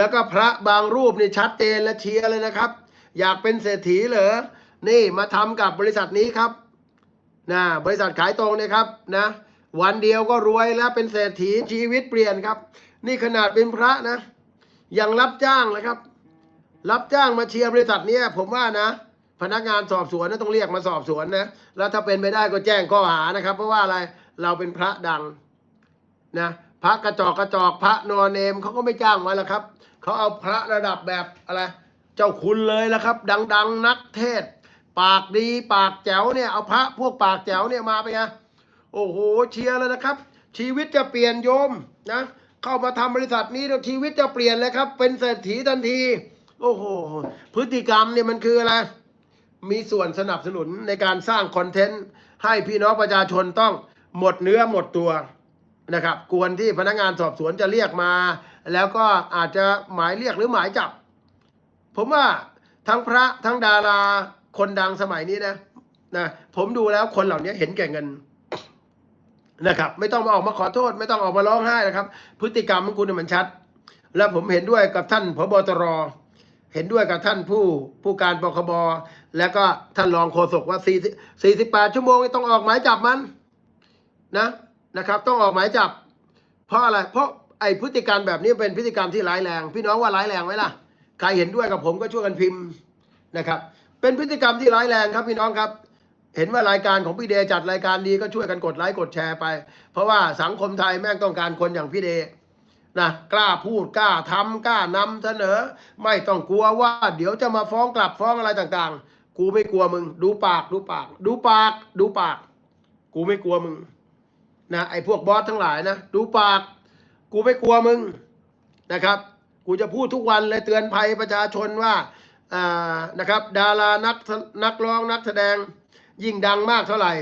แล้วก็พระบางรูปนี่ชัดเจนและเชียร์เลยนะครับ อยากเป็นเศรษฐีเหรอนี่มาทำกับบริษัทนี้ครับนะบริษัทขายตรงเนี่ยครับนะวันเดียวก็รวยแล้วเป็นเศรษฐีชีวิตเปลี่ยนครับ นี่ขนาดเป็นพระนะ ยังรับจ้างเลยครับ รับจ้างมาเชียร์บริษัทเนี้ยผมว่านะ พนักงานสอบสวนนะต้องเรียกมาสอบสวนนะแล้วถ้าเป็นไปได้ก็แจ้งข้อหานะครับ เพราะว่าอะไรเราเป็นพระดังนะพระกระจอกกระจอกพระนอนเนมเขาก็ไม่จ้างมาแล้วครับ เขาเอาพระระดับแบบอะไร เจ้าคุณเลยละครับ ดัง ๆ นักเทศ ปากดีปากแจ๋วเนี่ยเอาพระพวกปากแจ๋วเนี่ยมาไปไงโอ้โหเชียร์เลยนะครับ ชีวิตจะเปลี่ยนโยมนะเข้ามาทำบริษัทนี้แล้วชีวิตจะเปลี่ยนเลยครับ เป็นเศรษฐีทันที โอ้โหพฤติกรรมเนี่ยมันคืออะไรมีส่วนสนับสนุนในการสร้างคอนเทนต์ให้พี่น้องประชาชนต้องหมดเนื้อหมดตัวนะครับกวนที่พนักงานสอบสวนจะเรียกมา แล้วก็อาจจะหมายเรียกหรือหมายจับ ผมว่าทั้งพระทั้งดาราคนดังสมัยนี้นะนะผมดูแล้วคนเหล่านี้เห็นแก่เงินนะครับไม่ต้องมาออกมาขอโทษ ไม่ต้องออกมาร้องไห้นะครับ พฤติกรรมของคุณมันชัด และผมเห็นด้วยกับท่านพบตร เห็นด้วยกับท่านผู้ผู้การปคบแล้วก็ท่านรองโฆษกว่า4 48 ชั่วโมงต้องออกหมายจับมันนะนะครับ ต้องออกหมายจับ เพราะอะไรเพราะ ไอ้พฤติกรรมแบบนี้เป็นพฤติกรรมที่ร้ายแรง พี่น้องว่าร้ายแรงไหมล่ะ ใครเห็นด้วยกับผมก็ช่วยกันพิมพ์นะครับ เป็นพฤติกรรมที่ร้ายแรงครับพี่น้องครับ เห็นว่ารายการของพี่เดจัดรายการดีก็ช่วยกันกดไลค์กดแชร์ไป เพราะว่าสังคมไทยแม่งต้องการคนอย่างพี่เดนะกล้าพูดกล้าทำกล้านำเสนอ ไม่ต้องกลัวว่าเดี๋ยวจะมาฟ้องกลับฟ้องอะไรต่างๆ กูไม่กลัวมึง ดูปากดูปาก ดูปาก ดูปาก กูไม่กลัวมึงนะไอ้พวกบอสทั้งหลายนะ ดูปาก กูไม่กลัวมึงนะครับ กูจะพูดทุกวันเลยเตือนภัยประชาชนว่าอ่านะครับ ดารานักนักร้องนักแสดงยิ่งดังมากเท่าไหร่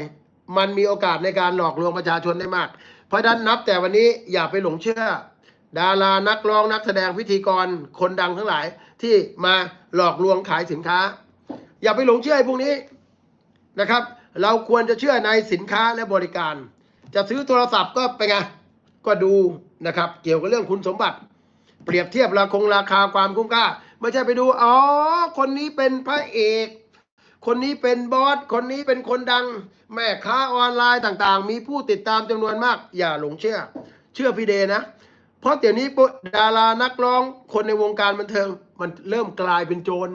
มันมีโอกาสในการหลอกลวงประชาชนได้มาก เพราะฉะนั้นนับแต่วันนี้อย่าไปหลงเชื่อ ดารานักร้องนักแสดงพิธีกรคนดังทั้งหลายที่มาหลอกลวงขายสินค้า อย่าไปหลงเชื่อไอ้พวกนี้นะครับ เราควรจะเชื่อในสินค้าและบริการ จะซื้อโทรศัพท์ก็ไปไงก็ดู นะครับ เกี่ยวกับเรื่องคุณสมบัติ เปรียบเทียบราคงราคาความคุ้มค่า ไม่ใช่ไปดู อ๋อ คนนี้เป็นพระเอก คนนี้เป็นบอส คนนี้เป็นคนดัง แม่ค้าออนไลน์ต่างๆ มีผู้ติดตามจำนวนมาก อย่าหลงเชื่อ เชื่อพี่เดนะ เพราะเดี๋ยวนี้ดารานักร้องคนในวงการบันเทิง มันเริ่มกลายเป็นโจร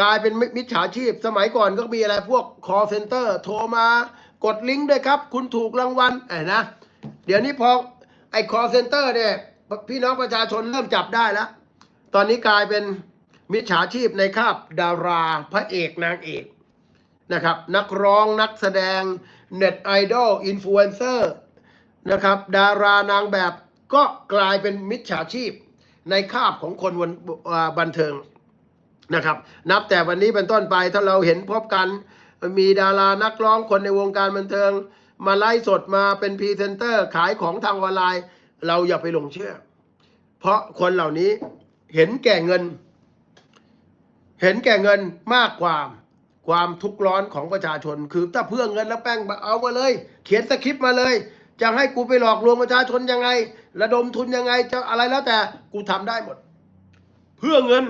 กลายเป็นมิจฉาชีพ สมัยก่อนก็มีอะไรพวก call center โทรมากดลิงก์ด้วยครับ คุณถูกรางวัลไอ้นะ เดี๋ยวนี้พอ ไอ้ call center เนี่ยพี่น้องประชาชนเริ่มจับได้แล้ว ตอนนี้กลายเป็นมิจฉาชีพในคาบดาราพระเอกนางเอกนะครับ นักร้องนักแสดงเน็ตไอดอลอินฟลูเอนเซอร์นะครับ ดารานางแบบก็กลายเป็นมิจฉาชีพในคาบของคนวันบันเทิงนะครับ นับแต่วันนี้เป็นต้นไปถ้าเราเห็นพบกันมีดารานักร้องคนในวงการบันเทิง มาไลฟ์สดมาเป็นพรีเซนเตอร์ขายของทางออนไลน์ เราอย่าไปหลงเชื่อ เพราะคนเหล่านี้เห็นแก่เงิน เห็นแก่เงินมากกว่าความทุกข์ร้อนของประชาชน คือถ้าเพื่อเงินแล้วแป้งเอามาเลย เขียนสคริปต์มาเลย จะให้กูไปหลอกลวงประชาชนยังไง ระดมทุนยังไงจะอะไรแล้วแต่กูทำได้หมด เพื่อเงิน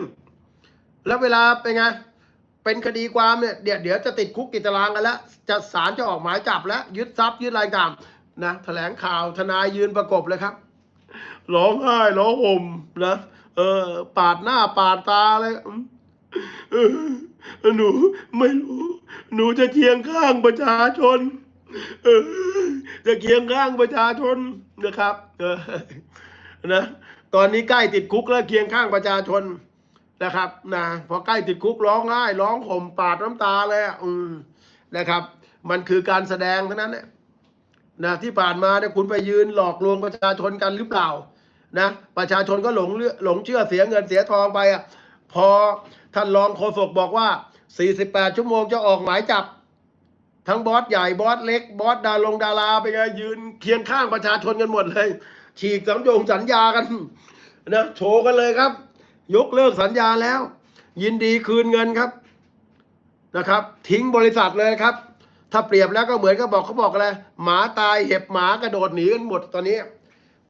แล้วเวลาเป็นไง เป็นคดีความเนี่ยเดี๋ยวเดี๋ยวจะติดคุกติดตารางกันแล้ว จะศาลจะออกหมายจับแล้ว ยึดทรัพย์ยึดรายการนะแถลงข่าวทนายยืนประกบเลยครับร้องไห้ร้องห่มนะเออ ปาดหน้าปาดตาเลยเออหนูไม่รู้ หนูจะเคียงข้างประชาชนเออจะเคียงข้างประชาชนนะครับ เออนะตอนนี้ใกล้ติดคุกแล้วเคียงข้างประชาชน นะครับนะพอใกล้ติดคุกร้องไห้ร้องห่มปาดน้ำตาเลยอะอืมนะครับ มันคือการแสดงเท่านั้นเนี่ยนะที่ผ่านมาเนี่ยคุณไปยืนหลอกลวงประชาชนกันหรือเปล่านะประชาชนก็หลงเลือหลงเชื่อเสียเงินเสียทองไปอะพอท่านรองโฆษกบอกว่า 48 ชั่วโมงจะออกหมายจับ ทั้งบอสใหญ่บอสเล็ก บอสดาลงดาราไปไงยืนเคียงข้างประชาชนกันหมดเลย ฉีกสัญญงสัญญากันนะโชว์กันเลยครับ ยกเลิกสัญญาแล้ว ยินดีคืนเงินครับนะครับ ทิ้งบริษัทเลยครับ ถ้าเปรียบแล้วก็เหมือนกับบอกเขาบอกอะไรหมาตายเห็บหมากระโดดหนีกันหมดตอนนี้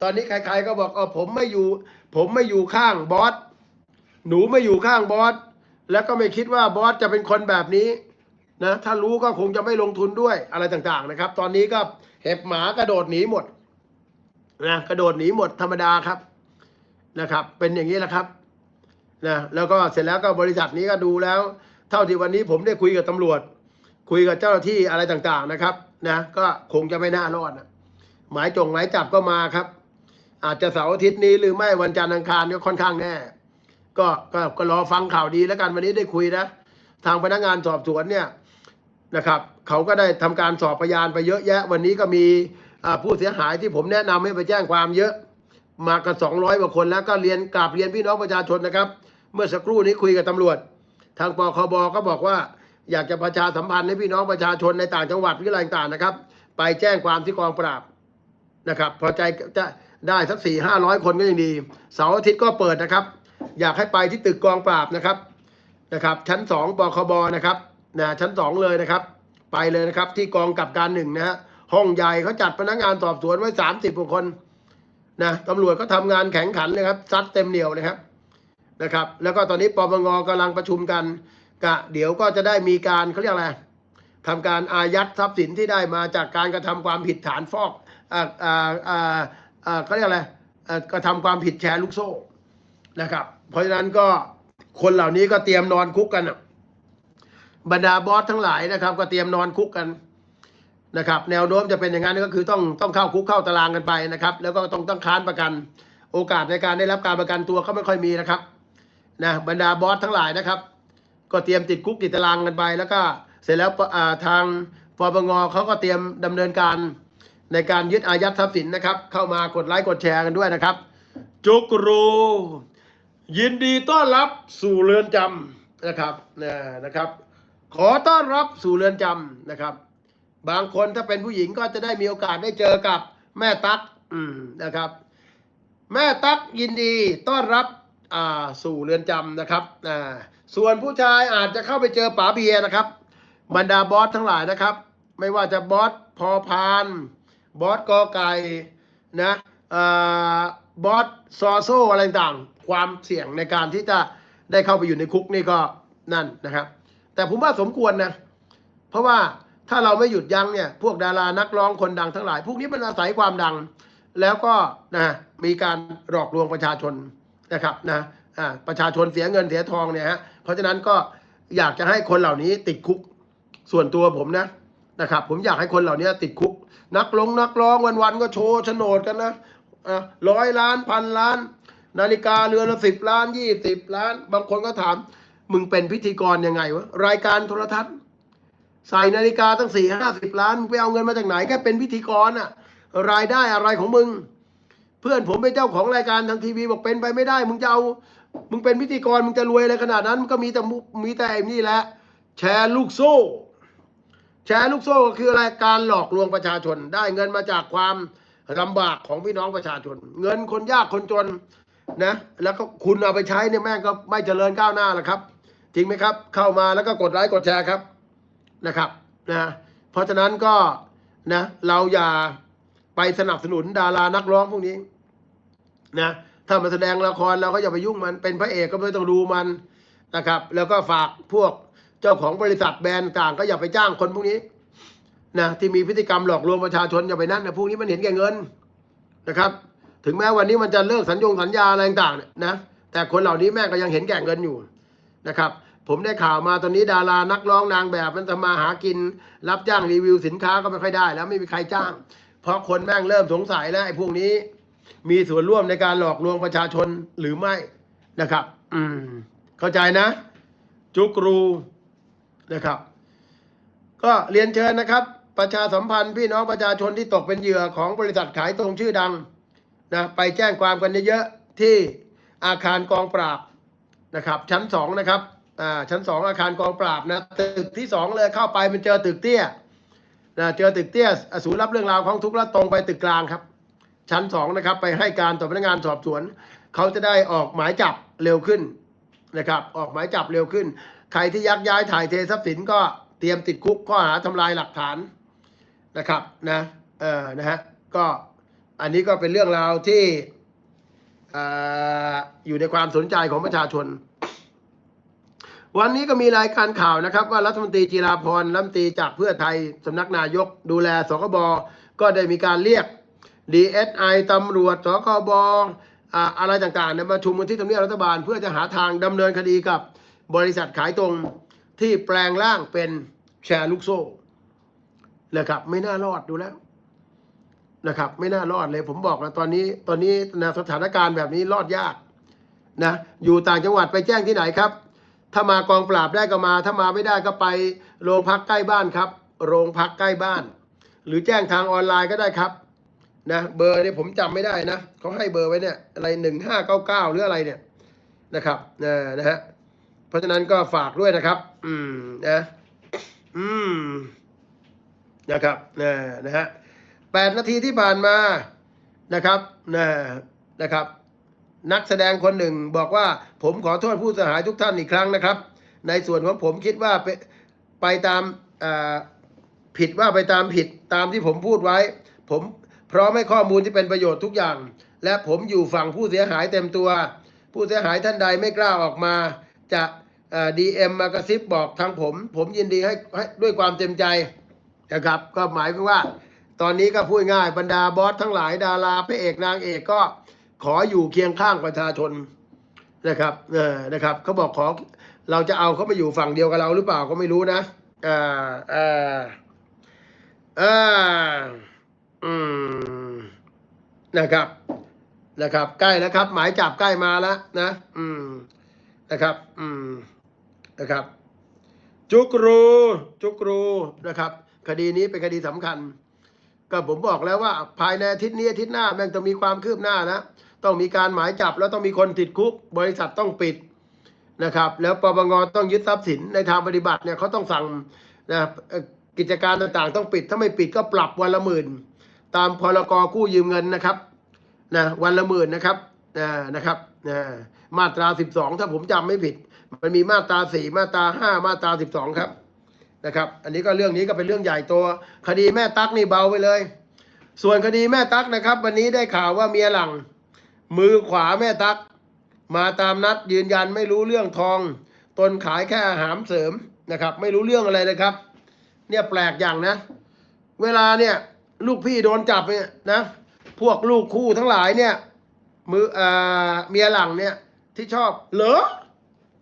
ตอนนี้ใครๆก็บอกเออผมไม่อยู่ ผมไม่อยู่ข้างบอสหนูไม่อยู่ข้างบอสแล้วก็ไม่คิดว่าบอสจะเป็นคนแบบนี้นะถ้ารู้ก็คงจะไม่ลงทุนด้วยอะไรต่างๆนะครับ ตอนนี้ก็เห็บหมากระโดดหนีหมดนะกระโดดหนีหมดธรรมดาครับนะครับ เป็นอย่างนี้แหละครับ นะแล้วก็เสร็จแล้วก็บริษัทนี้ก็ดูแล้ว เท่าที่วันนี้ผมได้คุยกับตำรวจ คุยกับเจ้าหน้าที่อะไรต่างๆนะครับนะก็คงจะไม่น่ารอดนะหมายจงหมายจับก็มาครับ อาจจะเสาร์อาทิตย์นี้หรือไม่วันจันทร์อังคารก็ค่อนข้างแน่ก็ก็ก็รอฟังข่าวดีแล้วกันวันนี้ได้คุยนะทางพนักงานสอบสวนเนี่ยนะครับ เขาก็ได้ทำการสอบพยานไปเยอะแยะ วันนี้ก็มีผู้เสียหายที่ผมแนะนำให้ไปแจ้งความเยอะ มากันสองร้อยกว่าคนแล้วก็เรียนกราบเรียนพี่น้องประชาชนนะครับ เมื่อสักครู่นี้คุยกับตำรวจ ทางปคบก็บอกว่า อยากจะประชาสัมพันธ์ให้พี่น้องประชาชนในต่างจังหวัดวิทยาต่างนะครับ ไปแจ้งความที่กองปราบนะครับ พอใจจะได้สักสี่ห้าร้อยคนก็ยังดีเสาร์อาทิตย์ก็เปิดนะครับ อยากให้ไปที่ตึกกองปราบนะครับนะครับ ชั้นสองปคบนะครับนะชั้นสองเลยนะครับ ไปเลยนะครับ ที่กองกับการหนึ่งนะฮะห้องใหญ่เขาจัดพนักงานสอบสวนไว้สามสิบกว่าคนนะตำรวจก็ทำงานแข็งขันเลยครับซัดเต็มเหนียวเลยครับ นะครับ แล้วก็ตอนนี้ปปงกำลังประชุมกันกะเดี๋ยวก็จะได้มีการเขาเรียกอะไรทำการอายัดทรัพย์สินที่ได้มาจากการกระทำความผิดฐานฟอกอ่าอ่าอ่าอ่าเขาเรียกอะไรกระทำความผิดแชร์ลูกโซ่นะครับ เพราะฉะนั้นก็คนเหล่านี้ก็เตรียมนอนคุกกันบรรดาบอสทั้งหลายนะครับ ก็เตรียมนอนคุกกันนะครับ แนวโน้มจะเป็นอย่างนั้นก็คือต้องต้องเข้าคุกเข้าตารางกันไปนะครับ แล้วก็ต้องต้องค้านประกัน โอกาสในการได้รับการประกันตัวก็ไม่ค่อยมีนะครับ นะบรรดาบอสทั้งหลายนะครับ ก็เตรียมติดคุกติดตารางกันไป แล้วก็เสร็จแล้วทางปปงเขาก็เตรียมดำเนินการในการยึดอายัดทรัพย์สินนะครับ เข้ามากดไลค์กดแชร์กันด้วยนะครับ จุกรูยินดีต้อนรับสู่เรือนจำนะครับนะนะครับ ขอต้อนรับสู่เรือนจำนะครับ บางคนถ้าเป็นผู้หญิงก็จะได้มีโอกาสได้เจอกับแม่ตั๊กนะครับ แม่ตั๊กยินดีต้อนรับ สู่เรือนจำนะครับส่วนผู้ชายอาจจะเข้าไปเจอป๋าเบียนะครับบรรดาบอสทั้งหลายนะครับ ไม่ว่าจะบอสพอพานบอสกอไก่นะอบอสซอโซอะไรต่างความเสี่ยงในการที่จะได้เข้าไปอยู่ในคุกนี่ก็นั่นนะครับ แต่ผมว่าสมควรนะ เพราะว่าถ้าเราไม่หยุดยั้งเนี่ย พวกดารานักร้องคนดังทั้งหลาย พวกนี้มันอาศัยความดัง แล้วก็นะมีการหลอกลวงประชาชน นะครับนะอ่าประชาชนเสียเงินเสียทองเนี่ยฮะเพราะฉะนั้นก็อยากจะให้คนเหล่านี้ติดคุกส่วนตัวผมนะนะครับ ผมอยากให้คนเหล่านี้ติดคุก นักลงนักร้องวันๆก็โชว์โฉนดกันนะอะร้อยล้านพันล้าน นาฬิกาเรือนละสิบล้านยี่สิบล้าน บางคนก็ถาม มึงเป็นพิธีกรยังไงวะรายการโทรทัศน์ ใส่นาฬิกาตั้งสี่ห้าสิบล้านมึงไปเอาเงินมาจากไหนแค่เป็นพิธีกรอะรายได้อะไรของมึง พื่อนผมเป็นเจ้าของรายการทางทีวีบอกเป็นไปไม่ได้ มึงจะเอา มึงเป็นพิธีกร มึงจะรวยอะไรขนาดนั้น มันก็มีแต่มุมีแต่ไอ้นี่แหละ แชร์ลูกโซ่ แชร์ลูกโซ่ก็คืออะไรการหลอกลวงประชาชน ได้เงินมาจากความลำบากของพี่น้องประชาชน เงินคนยากคนจนนะ แล้วก็คุณเอาไปใช้เนี่ยแม่งก็ไม่เจริญก้าวหน้าหรอกครับ จริงไหมครับ เข้ามาแล้วก็กดไลค์กดแชร์ครับนะครับนะเพราะฉะนั้นก็นะเราอย่าไปสนับสนุนดารานักร้องพวกนี้ นะถ้ามาแสดงละครเราก็อย่าไปยุ่งมันเป็นพระเอกก็ไม่ต้องดูมันนะครับ แล้วก็ฝากพวกเจ้าของบริษัทแบรนด์ต่างก็อย่าไปจ้างคนพวกนี้นะที่มีพฤติกรรมหลอกลวงประชาชนอย่าไปนั่นนะพวกนี้มันเห็นแก่เงินนะครับ ถึงแม้วันนี้มันจะเลิกสัญญงสัญญาอะไรต่างๆนะแต่คนเหล่านี้แม่ก็ยังเห็นแก่เงินอยู่นะครับ ผมได้ข่าวมาตอนนี้ดารานักร้องนางแบบมันจะมาหากิน รับจ้างรีวิวสินค้าก็ไม่ค่อยได้ แล้วไม่มีใครจ้าง เพราะคนแม่งเริ่มสงสัยแล้วไอ้พวกนี้ มีส่วนร่วมในการหลอกลวงประชาชนหรือไม่นะครับ อืม เข้าใจนะ จุกรูนะครับ ก็เรียนเชิญนะครับ ประชาสัมพันธ์พี่น้องประชาชนที่ตกเป็นเหยื่อของบริษัทขายตรงชื่อดังนะไปแจ้งความกันเยอะๆที่อาคารกองปราบนะครับ ชั้นสองนะครับอ่าชั้นสองอาคารกองปราบนะตึกที่สองเลยเข้าไปมันเจอตึกเตี้ยนะเจอตึกเตี้ยศูนย์รับเรื่องราวของทุกข์แล้วตรงไปตึกกลางครับ ชั้นสองนะครับ ไปให้การต่อพนักงานสอบสวน เขาจะได้ออกหมายจับเร็วขึ้นนะครับ ออกหมายจับเร็วขึ้น ใครที่ยักย้ายถ่ายเททรัพย์สินก็เตรียมติดคุกข้อหาทำลายหลักฐานนะครับนะเออนะฮะก็อันนี้ก็เป็นเรื่องราวที่อ่าอยู่ในความสนใจของประชาชน วันนี้ก็มีรายการข่าวนะครับ ว่ารัฐมนตรีจีราพรรัฐมนตรีจากเพื่อไทยสำนักนายกดูแลสคบก็ได้มีการเรียก DSI ตำรวจสคบอะไรต่างๆเนี่ยมาชุมกันที่ทำเนียบรัฐบาล เพื่อจะหาทางดำเนินคดีกับบริษัทขายตรงที่แปลงร่างเป็นแชร์ลูกโซ่นะครับ ไม่น่ารอดดูแล้วนะครับ ไม่น่ารอดเลย ผมบอกนะตอนนี้ตอนนี้นะสถานการณ์แบบนี้รอดยากนะอยู่ต่างจังหวัดไปแจ้งที่ไหนครับ ถ้ามากองปราบได้ก็มา ถ้ามาไม่ได้ก็ไปโรงพักใกล้บ้านครับ โรงพักใกล้บ้าน หรือแจ้งทางออนไลน์ก็ได้ครับ นะเบอร์เนี่ยผมจำไม่ได้นะเขาให้เบอร์ไว้เนี่ยอะไรหนึ่งห้าเก้าเก้าหรืออะไรเนี่ยนะครับนะนะฮะเพราะฉะนั้นก็ฝากด้วยนะครับ อืมนะอืมนะครับนะนะฮะแปดนาทีที่ผ่านมานะครับนะนะครับ นักแสดงคนหนึ่งบอกว่าผมขอโทษผู้เสียหายทุกท่านอีกครั้งนะครับ ในส่วนของผมคิดว่าไปไปตามผิดว่าไปตามผิดตามที่ผมพูดไว้ ผม ร้อมให้ข้อมูลที่เป็นประโยชน์ทุกอย่าง และผมอยู่ฝั่งผู้เสียหายเต็มตัว ผู้เสียหายท่านใดไม่กล้าออกมา จะดีเอ็มมากระซิบบอกทางผม ผมยินดีให้ให้ด้วยความเต็มใจนะครับ ก็หมายความว่า ตอนนี้ก็พูดง่ายบรรดาบอสทั้งหลายดาราพระเอกนางเอกก็ขออยู่เคียงข้างประชาชนนะครับเออนะครับเขาบอกขอเราจะเอาเขามาอยู่ฝั่งเดียวกับเราหรือเปล่าก็ไม่รู้นะอ่าอ่าอ่า อืมนะครับนะครับ ใกล้แล้วครับ หมายจับใกล้มาแล้วนะ อืมนะครับ อืมนะครับ จุกรู จุกรูนะครับ คดีนี้เป็นคดีสำคัญ ก็ผมบอกแล้วว่า ภายในอาทิตย์นี้อาทิตย์หน้าแม่งต้องมีความคืบหน้านะต้องมีการหมายจับแล้วต้องมีคนติดคุก บริษัทต้องปิดนะครับ แล้วปปงต้องยึดทรัพย์สินในทางปฏิบัติเนี่ยเขาต้องสั่งนะกิจการต่างๆ ต้องปิดถ้าไม่ปิดก็ปรับวันละหมื่น ตามพรกกู้ยืมเงินนะครับนะวันละหมื่นนะครับนะนะครับนะมาตราสิบสองถ้าผมจำไม่ผิด มันมีมาตราสี่มาตราห้ามาตราสิบสองครับนะครับ อันนี้ก็เรื่องนี้ก็เป็นเรื่องใหญ่ตัว คดีแม่ตั๊กนี่เบาไปเลย ส่วนคดีแม่ตั๊กนะครับ วันนี้ได้ข่าวว่าเมียหลัง มือขวาแม่ตั๊กมาตามนัดยืนยันไม่รู้เรื่องทอง ตนขายแค่อาหารเสริมนะครับ ไม่รู้เรื่องอะไรเลยครับ เนี่ยแปลกอย่างนะ เวลาเนี่ย ลูกพี่โดนจับเนี่ยนะ พวกลูกคู่ทั้งหลายเนี่ย มือเอ่อเมียหลังเนี่ย ที่ชอบเหรอ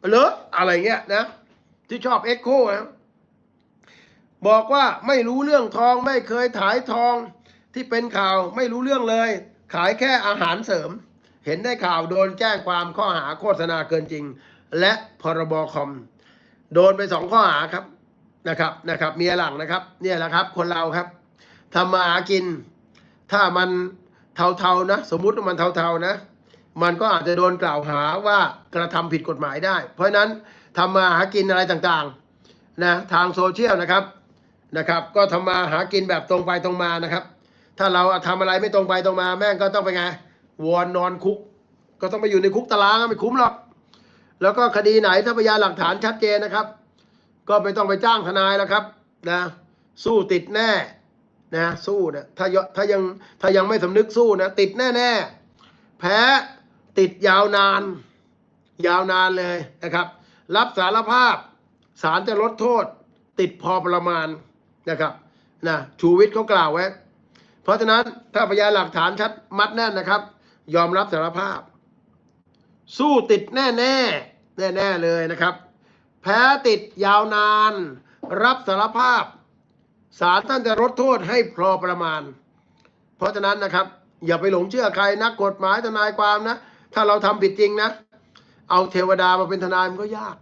เหรออะไรเงี้ยนะ ที่ชอบเอ็กโคนะบอกว่าไม่รู้เรื่องทองไม่เคยขายทองที่เป็นข่าวไม่รู้เรื่องเลย ขายแค่อาหารเสริม เห็นได้ข่าวโดนแจ้งความข้อหาโฆษณาเกินจริง และพรบคอม โดนไปสองข้อหาครับนะครับนะครับเมียหลังนะครับ เนี่ยแหละครับ คนเราครับ ทำมาหากิน ถ้ามันเทาๆนะ สมมุติว่ามันเทาๆนะ มันก็อาจจะโดนกล่าวหาว่ากระทำผิดกฎหมายได้ เพราะฉะนั้นทำมาหากินอะไรต่างๆนะทางโซเชียลนะครับนะครับ ก็ทำมาหากินแบบตรงไปตรงมานะครับ ถ้าเราทำอะไรไม่ตรงไปตรงมา แม่งก็ต้องไปไงวอนนอนคุก ก็ต้องไปอยู่ในคุกตารางไม่คุ้มหรอกแล้วก็คดีไหนถ้าพยานหลักฐานชัดเจนนะครับ ก็ไม่ต้องไปจ้างทนายแล้วครับนะสู้ติดแน่ นะสู้นะถ้ายถ้ายังถ้ายังไม่สำนึกสู้นะติดแน่ ๆ แพ้ติดยาวนาน ยาวนานเลยนะครับ รับสารภาพศาลจะลดโทษ ติดพอประมาณนะครับนะชูวิทย์เขากล่าวไว้ เพราะฉะนั้นถ้าพยานหลักฐานชัดมัดแน่นนะครับ ยอมรับสารภาพ สู้ติดแน่แน่แน่แน่ๆเลยนะครับ แพ้ติดยาวนาน รับสารภาพ ศาลท่านจะลดโทษให้พอประมาณ เพราะฉะนั้นนะครับ อย่าไปหลงเชื่อใครนักกฎหมายทนายความนะ ถ้าเราทำผิดจริงนะ เอาเทวดามาเป็นทนายมันก็ยาก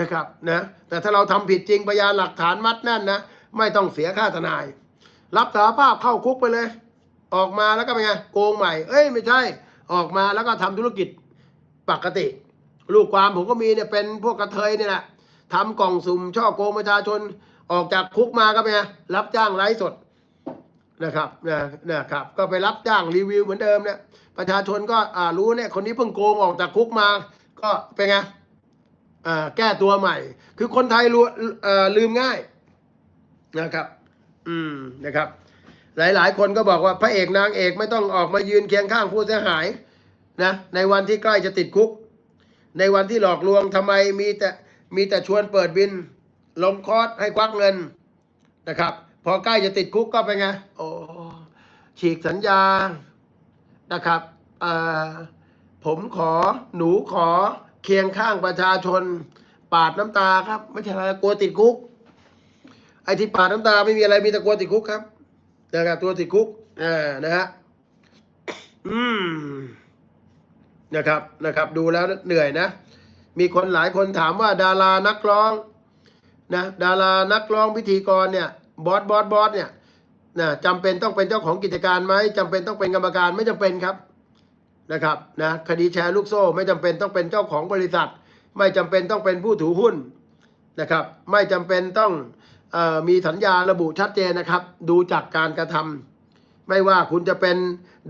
นะครับนะแต่ถ้าเราทำผิดจริงพยานหลักฐานมัดแน่นนะ ไม่ต้องเสียค่าทนาย รับสารภาพเข้าคุกไปเลย ออกมาแล้วก็เป็นไงโกงใหม่ เอ้ยไม่ใช่ ออกมาแล้วก็ทำธุรกิจปกติ ลูกความผมก็มีเนี่ยเป็นพวกกระเทยเนี่ยแหละทำกล่องสุ่มช่อโกงประชาชน ออกจากคุกมาก็เป็นไงรับจ้างไลฟ์สดนะครับนะนะครับ ก็ไปรับจ้างรีวิวเหมือนเดิมเนี่ย ประชาชนก็อ่ารู้เนี่ยคนนี้เพิ่งโกงออกจากคุกมา ก็เป็นไงอ่าแก้ตัวใหม่ คือคนไทยรู้อ่อลืมง่ายนะครับ อืมนะครับ หลายๆ คนก็บอกว่าพระเอกนางเอกไม่ต้องออกมายืนเคียงข้างผู้เสียหายนะในวันที่ใกล้จะติดคุก ในวันที่หลอกลวงทำไมมีแต่มีแต่ชวนเปิดบิน ลงคอร์สให้ควักเงินนะครับ พอใกล้จะติดคุกก็ไปไงโอ้ฉีกสัญญานะครับผมขอหนูขอเคียงข้างประชาชน ปาดน้ำตาครับ ไม่ใช่อะไรกลัวติดคุก ไอ้ที่ปาดน้ำตาไม่มีอะไรมีแต่กลัวติดคุกครับนะครับตัวติดคุกอ่านะฮะอืมนะครับนะครับ ดูแล้วเหนื่อยนะ มีคนหลายคนถามว่าดารานักร้อง นะดารานักร้องพิธีกรเนี่ยบอสบอสบอสเนี่ยนะจำเป็นต้องเป็นเจ้าของกิจการไหมจำเป็นต้องเป็นกรรมการไม่จำเป็นครับนะครับนะคดีแชร์ลูกโซ่ ไม่จำเป็นต้องเป็นเจ้าของบริษัท ไม่จำเป็นต้องเป็นผู้ถือหุ้นนะครับ ไม่จำเป็นต้องออมีสัญญาระบุชัดเจนนะครับ ดูจากการกระทำไม่ว่าคุณจะเป็น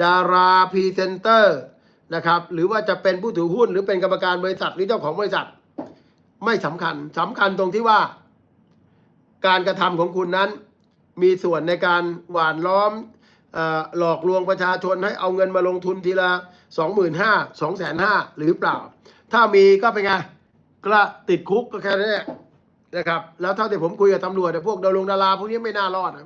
ดาราพรีเซนเตอร์นะครับหรือว่าจะเป็นผู้ถือหุ้น หรือเป็นกรรมการบริษัทหรือเจ้าของบริษัท ไม่สำคัญสำคัญตรงที่ว่า การกระทำของคุณนั้น มีส่วนในการหวานล้อมอหลอกลวงประชาชนให้เอาเงินมาลงทุนทีละ 2 5 0 0 0 2 5 0 0 0หรือเปล่า ถ้ามีก็เป็นไงกระติดคุกก็แค่นี้นะครับ แล้วเท่าที่ผมคุยกับตำรวจเนี่ยพวกดารงดาราพวกนี้ไม่น่ารอดนะ